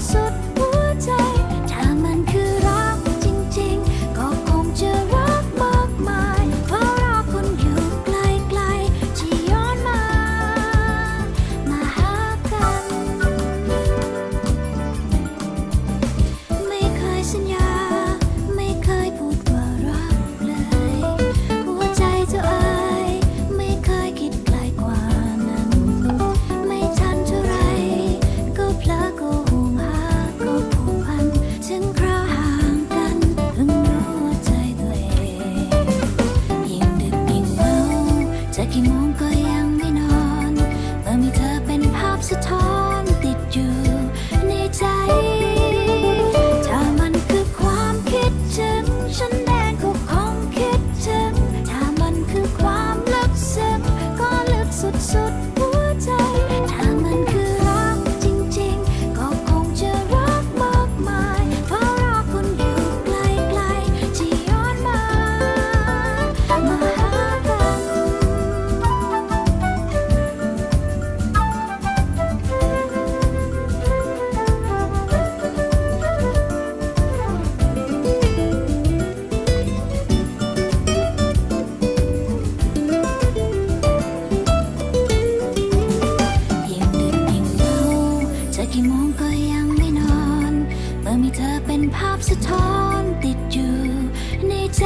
sudden สะท้อนติดอยู่ในใจ ถ้ามันคือความคิดถึง ฉันแดงก็คงคิดถึง ถ้ามันคือความลึกซึ้งก็ลึกสุดๆหัวใจ มีเธอเป็นภาพสะท้อนติดอยู่ในใจ